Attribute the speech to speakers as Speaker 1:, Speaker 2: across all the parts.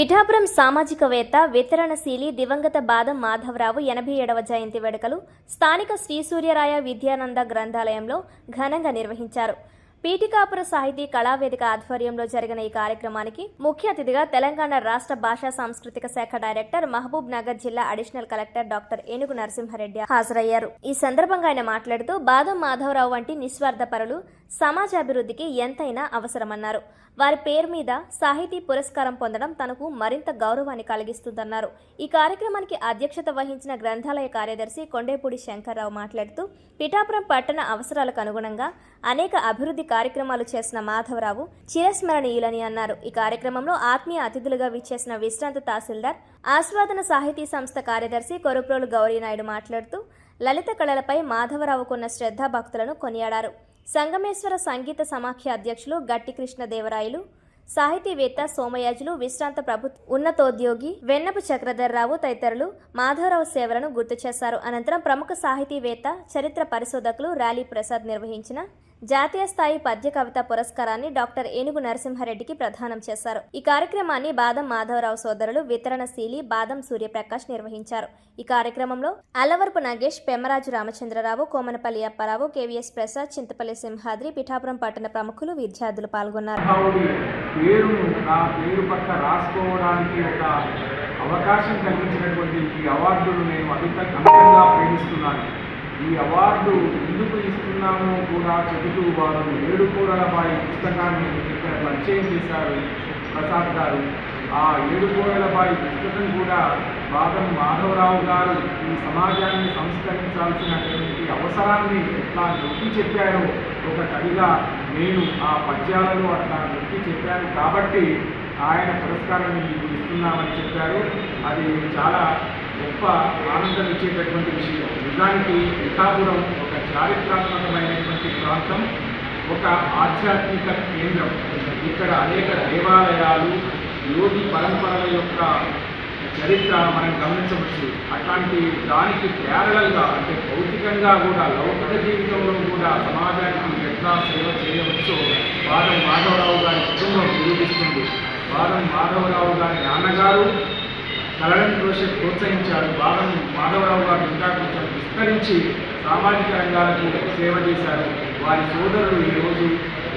Speaker 1: పిఠాపురం సామాజికవేత్త వితరణశీలి దివంగత బాదం మాధవరావు ఎనభై ఏడవ జయంతి వేడుకలు స్థానిక శ్రీ సూర్యరాయ విద్యానంద గ్రంథాలయంలో ఘనంగా నిర్వహించారు. పీఠికాపుర సాహితీ కళావేదిక ఆధ్వర్యంలో జరిగిన ఈ కార్యక్రమానికి ముఖ్య అతిథిగా తెలంగాణ రాష్ట్ర భాషా సాంస్కృతిక శాఖ డైరెక్టర్ మహబూబ్ నగర్ జిల్లా అడిషనల్ కలెక్టర్ డాక్టర్ ఏనుగు నరసింహారెడ్డి హాజరయ్యారు. ఈ సందర్భంగా ఆయన మాట్లాడుతూ బాదం మాధవరావు వంటి నిస్వార్థ పరులు సమాజాభివృద్ధికి ఎంతైనా అవసరమన్నారు. వారి పేరు మీద సాహితీ పురస్కారం పొందడం తనకు మరింత గౌరవాన్ని కలిగిస్తుందన్నారు. ఈ కార్యక్రమానికి అధ్యక్షత వహించిన గ్రంథాలయ కార్యదర్శి కొండేపూడి శంకర్రావు మాట్లాడుతూ పిఠాపురం పట్టణ అవసరాలకు అనుగుణంగా అనేక అభివృద్ధి కార్యక్రమాలు చేసిన మాధవరావు చిరస్మరణీయులని అన్నారు. ఈ కార్యక్రమంలో ఆత్మీయ అతిథులుగా విచ్చేసిన విశ్రాంత తహసీల్దార్ ఆస్వాదన సాహితీ సంస్థ కార్యదర్శి కొరుప్రోలు గౌరీనాయుడు మాట్లాడుతూ లలిత కళలపై మాధవరావుకున్న శ్రద్ధాభక్తులను కొనియాడారు. సంగమేశ్వర సంగీత సమాఖ్య అధ్యక్షులు గట్టి కృష్ణదేవరాయలు సాహితీవేత్త సోమయాజులు విశ్రాంత ప్రభుత్వ ఉన్నతోద్యోగి వెన్నపు చక్రధర్రావు తదితరులు మాధవరావు సేవలను గుర్తు చేశారు అనంతరం ప్రముఖ సాహితీవేత్త చరిత్ర పరిశోధకులు ర్యాలీ ప్రసాద్ నిర్వహించిన జాతీయ స్థాయి పద్య కవిత పురస్కారాన్ని డాక్టర్ ఏనుగు నరసింహారెడ్డికి ప్రదానం చేశారు. ఈ కార్యక్రమాన్ని బాదం మాధవరావు సోదరులు వితరణశీలి బాదం సూర్యప్రకాష్ నిర్వహించారు. ఈ కార్యక్రమంలో అల్లవరపు నాగేష్ పెమ్మరాజు రామచంద్రరావు కోమనపల్లి అప్పారావు కేవీఎస్ ప్రసాద్ చింతపల్లి సింహాద్రి పిఠాపురం పట్టణ ప్రముఖులు విద్యార్థులు పాల్గొన్నారు.
Speaker 2: అవకాశం కలిగించినటువంటి ఈ అవార్డును నేను అమితంగా ప్రేమిస్తున్నాను. ఈ అవార్డు ఎందుకు ఇస్తున్నామో కూడా చెబుతూ వారు ఏడు పుస్తకాన్ని ఇక్కడ పరిచయం చేశారు ప్రసాద్ గారు. ఆ ఏడు పుస్తకం కూడా బాదం మాధవరావు గారు ఈ సమాజాన్ని సంస్కరించాల్సినటువంటి అవసరాన్ని ఎట్లా నొక్కి చెప్పారో ఒక కవిగా నేను ఆ పద్యాలను అట్లా నొక్కి చెప్పాను కాబట్టి ఆయన పురస్కారాన్ని మీకు ఇస్తున్నామని చెప్పారు. అది చాలా గొప్ప ఆనందం ఇచ్చేటటువంటి విషయం. నిజానికి పిఠాపురం ఒక చారిత్రాత్మకమైనటువంటి ప్రాంతం ఒక ఆధ్యాత్మిక కేంద్రం. ఇక్కడ అనేక దేవాలయాలు యోగి పరంపరల యొక్క చరిత్ర మనం గమనించవచ్చు. అట్లాంటి దానికి ప్యారలల్గా అంటే భౌతికంగా కూడా లౌకిక జీవితంలో కూడా సమాజానికి ఎట్లా సేవ చేయవచ్చో వారం మాధవరావు గారి కుటుంబం నిరూపిస్తుంది. వారం మాధవరావు గారి నాన్నగారు కళలను ప్రోత్స ప్రోత్సహించారు. బాలను మాధవరావు గారు ఇంకా కొంచెం విస్తరించి సామాజిక రంగాలకు సేవ చేశారు. వారి సోదరులు ఈరోజు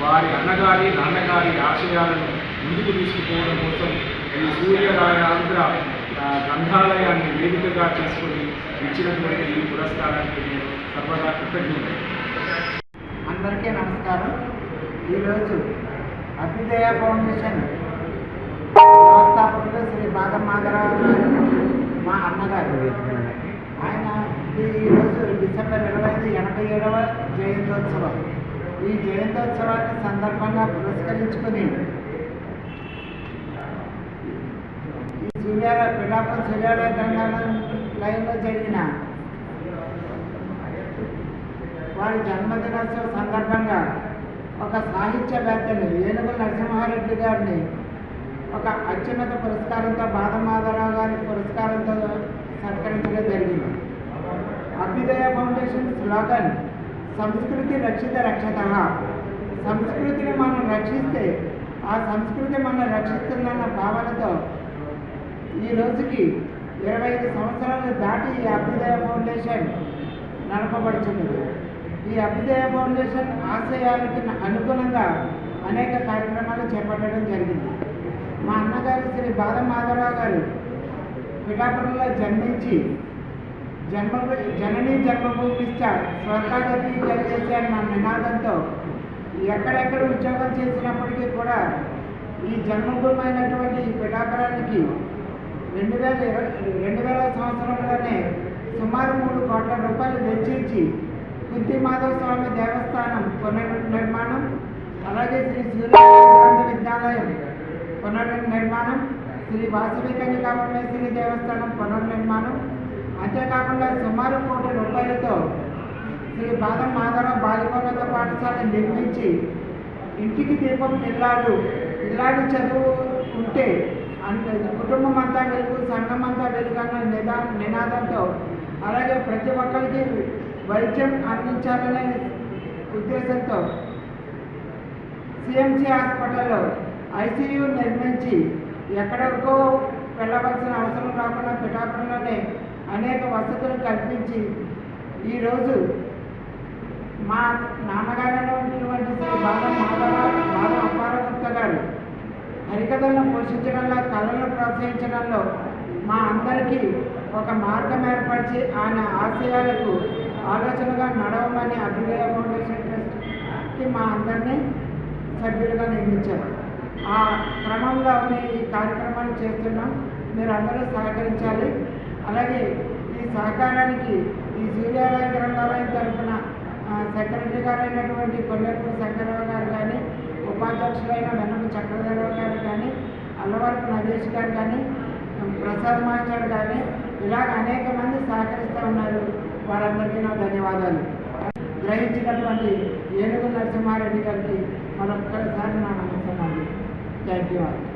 Speaker 2: వారి అన్నగారి నాన్నగారి ఆశయాలను ముందుకు తీసుకుపోవడం కోసం ఈ సూర్యరాయాంధ్ర గ్రంథాలయాన్ని వేదికగా చేసుకుని ఇచ్చినటువంటి ఈ పురస్కారానికి నేను సర్వదా కృతజ్ఞత
Speaker 3: అందరికీ నమస్కారం. ఈరోజు అభ్యుదయ ఫౌండేషన్ వ్యవస్థాపకులు శ్రీ బాదం గారు మా అన్నగారు. ఆయన ఈ ఈరోజు డిసెంబర్ ఇరవై ఐదు ఎనభై ఏడవ జయంతోత్సవం. ఈ జయంతోత్సవాన్ని సందర్భంగా పురస్కరించుకుని ఈ సూర్యాలయ పిఠాపురం సూర్యాలయ తెలంగాణ లైన్లో జరిగిన వారి జన్మదినోత్సవ సందర్భంగా ఒక సాహిత్యవేత్తని ఏనుగు నరసింహారెడ్డి గారిని ఒక అత్యున్నత పురస్కారంతో బాదమాధరావు గారి పురస్కారంతో సత్కరించడం జరిగింది. అభ్యుదయ ఫౌండేషన్ స్లోగన్ సంస్కృతి రక్షిత రక్షత. సంస్కృతిని మనం రక్షిస్తే ఆ సంస్కృతి మనం రక్షిస్తుందన్న భావనతో ఈ రోజుకి ఇరవై ఐదు సంవత్సరాలు దాటి ఈ అభ్యుదయ ఫౌండేషన్ నడపబడుతున్నది ఈ అభ్యుదయ ఫౌండేషన్ ఆశయాలకి అనుగుణంగా అనేక కార్యక్రమాలు చేపట్టడం జరిగింది. మా అన్నగారు శ్రీ బాల మాధవరావు గారు పిఠాపురంలో జన్మించి జన్మ జననీ జన్మభూమిష్ట స్వర్గాగతి కలిగేసే అన్న నినాదంతో. ఎక్కడెక్కడ ఉద్యోగం చేసినప్పటికీ కూడా ఈ జన్మభూమి అయినటువంటి ఈ పిఠాపురానికి రెండు వేల ఇరవై రెండు వేల సంవత్సరంలోనే సుమారు మూడు కోట్ల రూపాయలు వెచ్చించి కుంతి మాధవ స్వామి దేవస్థానం పునర్నిర్మాణం అలాగే శ్రీ సూర్య విద్యాలయం శ్రీ వాసవి కన్యకాపరమేశ్వరి దేవస్థానం పునర్నిర్మాణం. అంతేకాకుండా సుమారు కోటి రూపాయలతో శ్రీ బాదం మాధవరావు బాలికోన్నత పాఠశాల నిర్మించి ఇంటికి దీపం ఇల్లాడు ఇల్లాడు చదువు ఉంటే అంటే కుటుంబం అంతా వెలుగు సంఘం అంతా వెలుగు అన్న నిదా నినాదంతో అలాగే ప్రతి ఒక్కరికి వైద్యం అందించాలనే ఉద్దేశంతో సిఎంసి హాస్పిటల్లో ఐసీయూ నిర్మించి ఎక్కడెక్కడో వెళ్ళవలసిన అవసరం రాకుండా పిఠాపురంలోనే అనేక వసతులు కల్పించి ఈరోజు మా నాన్నగారు అయినటువంటి శ్రీ బాల మాధవ బాల అప్పారగుప్త గారు హరికథలను పోషించడంలో కళలను ప్రోత్సహించడంలో మా అందరికీ ఒక మార్గం ఏర్పరిచి ఆయన ఆశయాలకు ఆలోచనగా నడవమని అభ్యుదయ ఫౌండేషన్ ట్రస్ట్కి మా అందరినీ సభ్యులుగా నియమించారు. ఆ క్రమంలో మేము ఈ కార్యక్రమాలు చేస్తున్నాం. మీరు అందరూ సహకరించాలి. అలాగే ఈ సహకారానికి ఈ సూర్యాలయ గ్రంథాలయం తరఫున సెక్రటరీ గారు అయినటువంటి కొల్లేపూడి శంకరరావు గారు కానీ ఉపాధ్యక్షులైన వెన్నపు చక్రధరరావు గారు కానీ అల్లవరపు నగేష్ గారు కానీ ప్రసాద్ మాస్టర్ కానీ ఇలాగ అనేక మంది సహకరిస్తూ ఉన్నారు. వారందరికీ నా ధన్యవాదాలు. గ్రహించినటువంటి ఏనుగు నరసింహారెడ్డి గారికి మరొక్కసారి నా that yard.